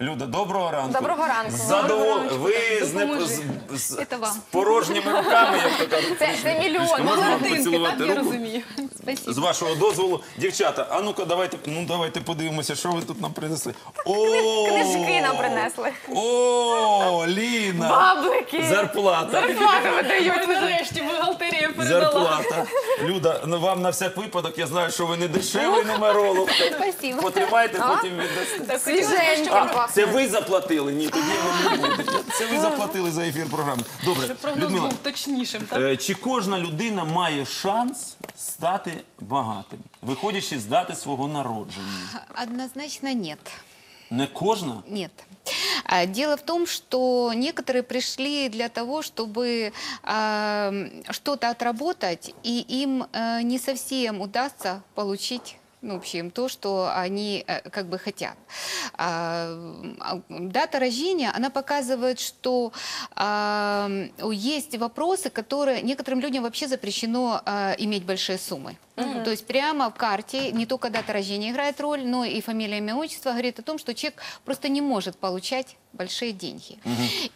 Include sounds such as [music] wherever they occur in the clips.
Люда, доброго ранку. Доброго ранку. Задовол... Ви з, не... З, з, з порожніми руками, як то кажуть. Це, це мільйон. Можна вам поцілувати руку? розумію. З вашого дозволу, дівчата, а ну-ка, давайте, ну давайте подивимося, що ви тут нам принесли. О, Книжки нам принесли. О, Ліна! Баблики. Зарплата. Зарплату видають. Нарешті бухгалтерія передала. Зарплата. Люда, ну вам на всяк випадок, я знаю, що ви не дешевий нумеролог. Спасибо. Потримайте, потім віддасте. Свіженько. А, це ви заплатили? Ні, тоді ви не будете. Це ви заплатили за ефір програми. Добре, Прогноз Людмила, був точнішим. Так? е, чи кожна людина має шанс стати багатим, виходячи з дати свого народження? Однозначно нет. Не кожна? Нет. А, Дело в том, что некоторые пришли для того, чтобы а, что-то отработать, и им э, не совсем удастся получить ну, в общем, то, что они э, как бы хотят. А, Дата рождения, она показывает, что а, есть вопросы, которые некоторым людям вообще запрещено а, иметь большие суммы. То есть прямо в карте не только дата рождения играет роль, но и фамилия, имя, отчество говорит о том, что человек просто не может получать большие деньги.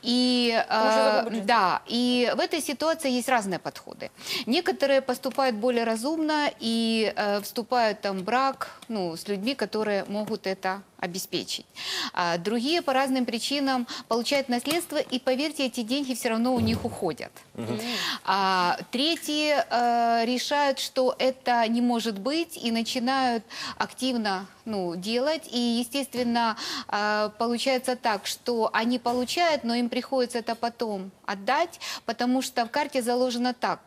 И, э, да, и в этой ситуации есть разные подходы. Некоторые поступают более разумно и э, вступают там в брак ну, с людьми, которые могут это обеспечить. А другие по разным причинам получают наследство, и поверьте, эти деньги все равно у них уходят. А третьи э, решают, что это не может быть, и начинают активно ну, делать. И, естественно, э, получается так, что они получают, но им приходится это потом отдать, потому что в карте заложено так.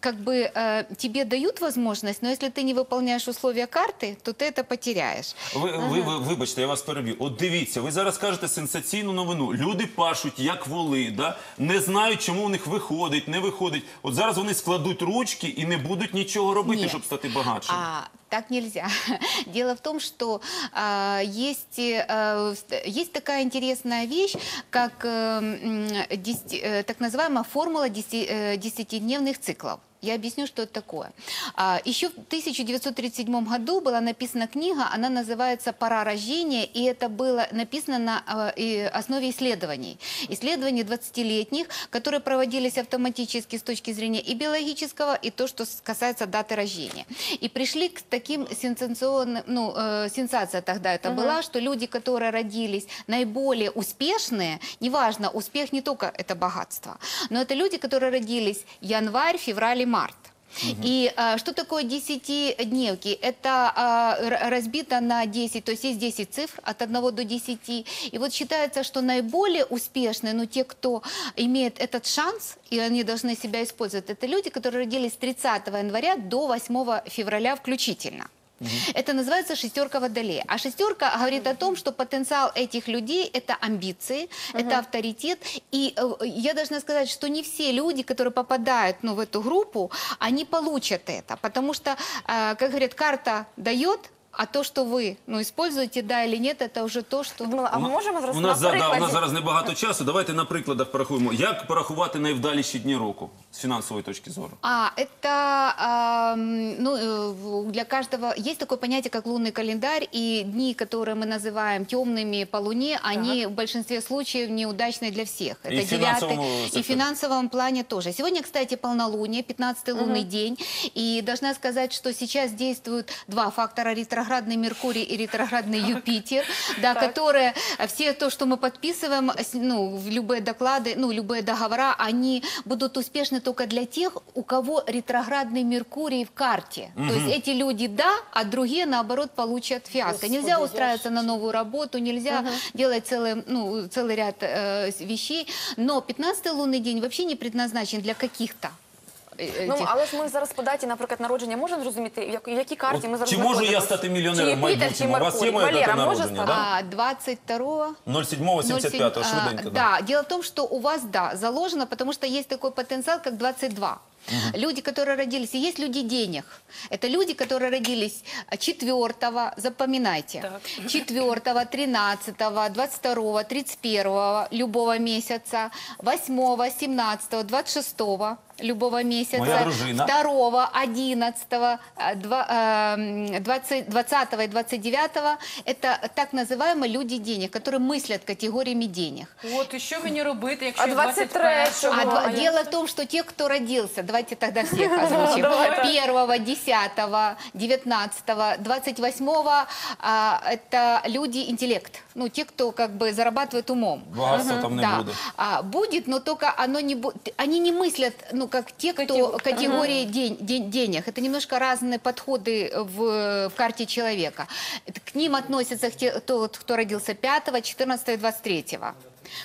Как бы э, тебе дают возможность, но если ты не выполняешь условия карты, то ты это потеряешь. Ви, ви, ви, вибачте, я вас переб'ю. От дивіться, ви зараз кажете сенсаційну новину. Люди пашуть як воли, да? не знають, чому у них виходить, не виходить. От зараз вони складуть ручки і не будуть нічого робити, Ні. щоб стати багатшим. А, так нельзя. [laughs] Дело в том, что а, есть, э, ст- есть такая интересная вещь, как э, м, десяти- э, так называемая формула деси- э, десятидневных циклов. Я объясню, что это такое. А, Еще в 1937 году была написана книга, она называется «Пора рождения», и это было написано на и основе исследований. Исследований 20-летних, которые проводились автоматически с точки зрения и биологического, и то, что касается даты рождения. И пришли к таким сенсационным, ну, э, сенсация тогда это была, что люди, которые родились наиболее успешные, неважно, успех не только это богатство, но это люди, которые родились январь, февраль и март. И а, что такое десятидневки? Это а, разбито на 10, то есть есть 10 цифр от 1 до 10. И вот считается, что наиболее успешные, ну те, кто имеет этот шанс, и они должны себя использовать, это люди, которые родились с 30 января до 8 февраля включительно. Это называется шестерка водолея. А шестерка говорит о том, что потенциал этих людей – это амбиции, это авторитет. И э, я должна сказать, что не все люди, которые попадают ну, в эту группу, они получат это. Потому что, э, как говорят, карта дает, а то, что вы ну, используете, да или нет, это уже то, что... Людмила, а ми можемо зараз У на нас, за- да, у прикладі? нас зараз небагато часу. Давайте на прикладах порахуємо. Як порахувати найвдаліші дні року З фінансової точки зору? А, это, ну, э, в- для каждого, есть такое понятие, как лунный календарь, и дни, которые мы называем темными по луне, они в большинстве случаев неудачные для всех. И Это финансовом девятый, и секторе. в финансовом плане тоже. Сегодня, кстати, полнолуние, 15-й лунный день, и должна сказать, что сейчас действуют два фактора, ретроградный Меркурий и ретроградный Юпитер, да, которые, э, все то, что мы подписываем, с- ну, в любые доклады, ну, любые договора, они будут успешны только для тех, у кого ретроградный Меркурий в карте. То есть эти люди да, а другие, наоборот, получат фиаско. Нельзя устраиваться на новую работу, нельзя делать целый, ну, целый ряд э, вещей. Но 15-й лунный день вообще не предназначен для каких-то Ну, этих але ж ми зараз по даті, наприклад, народження можемо зрозуміти, в як- в якій карті ми зараз Чи можу я знаходимося? стати Чи мільйонером в Юпітер, майбутньому? чи У вас є Меркурій? моя дата Валера, може народження, стати? да? а, 22 07 75 07, а, швиденько. да. дело в том, что у вас, да, заложено, потому что есть такой потенциал, как 22. Люди, которые родились, и есть люди денег. Это люди, которые родились 4 запоминайте, 4 13 22 31 любого месяца, 8 17 26 любого месяца. Моя дружина. 2, 11, э, два- э, 20, 20 и 29 это так называемые люди денег, которые мыслят категориями денег. От і що мені робити, якщо А я 23-го? 21-го? А а дело в том, что те, кто родился, давайте тогда всех [laughs] озвучим. Первого, десятого, девятнадцатого, двадцать восьмого, это люди интеллект. Ну, те, кто как бы зарабатывает умом. Багатства там не да. буде. А, будет, но только оно не будет. Они не мыслят, ну, как те, кто Катего- категории день- день- денег. Это немножко разные подходы в, в карте человека. Это К ним относятся те, тот, кто родился 5, 14 и 23.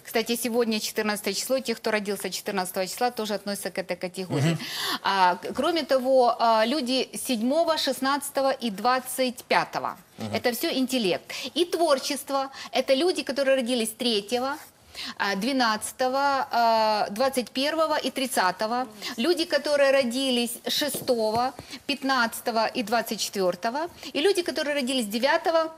Кстати, сегодня 14 число, те, кто родился 14 числа, тоже относятся к этой категории. А, к- кроме того, а, люди 7, 16 и 25. Это все интеллект. И творчество. Это люди, которые родились 3, а, 12, а, 21 и 30. Люди, которые родились 6, 15 и 24. И люди, которые родились 9,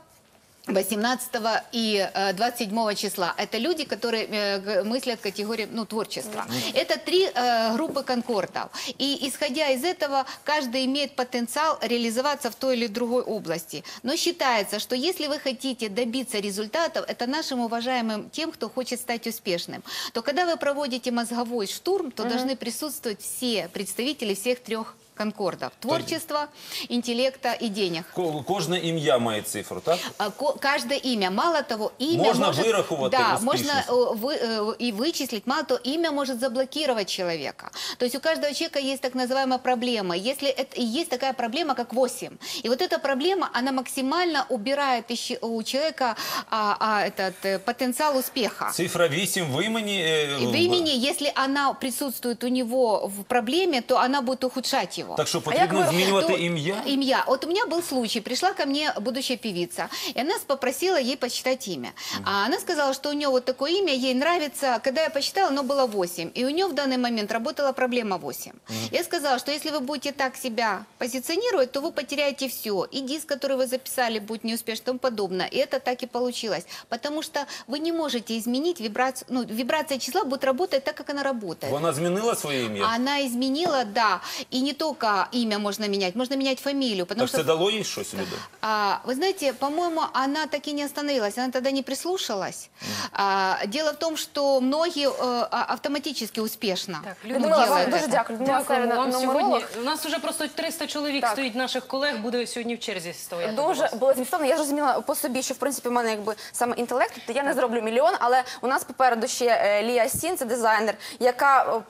18 и э, 27 числа. Это люди, которые э, мыслят категории ну, творчества. Это три э, группы конкордов. И исходя из этого, каждый имеет потенциал реализоваться в той или другой области. Но считается, что если вы хотите добиться результатов, это нашим уважаемым тем, кто хочет стать успешным, то когда вы проводите мозговой штурм, то должны присутствовать все представители всех трех конкордов. Творчества, интеллекта и денег. Ко- Кожне ім'я має цифру, так? А, ко- Каждое имя, мало того, имя Можно может... выраховать Да, успешность. можно э, вы- э, и вычислить. Мало того, имя может заблокировать человека. То есть у каждого человека есть так называемая проблема. Если это, и есть такая проблема, как 8. И вот эта проблема, она максимально убирает из че- у человека а, а, этот э, потенциал успеха. Цифра 8 в імені. е, И в имени, если она присутствует у него в проблеме, то она будет ухудшать его. Так що А потрібно як ви- змінювати То- ім'я? Имя. Вот у меня был случай. Пришла ко мне будущая певица, и она попросила ей посчитать имя. А она сказала, что у нее вот такое имя, ей нравится. Когда я посчитала, оно было 8. И у нее в данный момент работала проблема 8. Я сказала, что если вы будете так себя позиционировать, то вы потеряете все. И диск, который вы записали, будет неуспешным и тому подобное. И это так и получилось. Потому что вы не можете изменить вибрацию. Ну, вибрация числа будет работать так, как она работает. Вона змінила своє ім'я? Она изменила, да. И не только имя можно менять, можно менять фамилию. Потому Так что, це дало їй щось люди? а, вы знаете, по-моему, она так и не остановилась. Она тогда не прислушалась. А, дело в том, что многие э, а- автоматически успешно Так, Людмила, вам делают дуже это. дякую. Людмила Дякуємо Савіна, вам сьогодні. нумеролог. У нас вже просто 300 чоловік Так. стоїть наших колег, буде сьогодні в черзі стояти. Дуже було змістовно. Я зрозуміла по собі, що в принципі в мене якби саме інтелект, тобто я не зроблю мільйон, але у нас попереду ще е, Лія Сін, це дизайнер, яка о,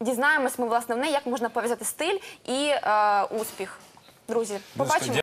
дізнаємось ми власне в неї, як можна пов'язати стиль і е, успіх. Друзі, побачимо.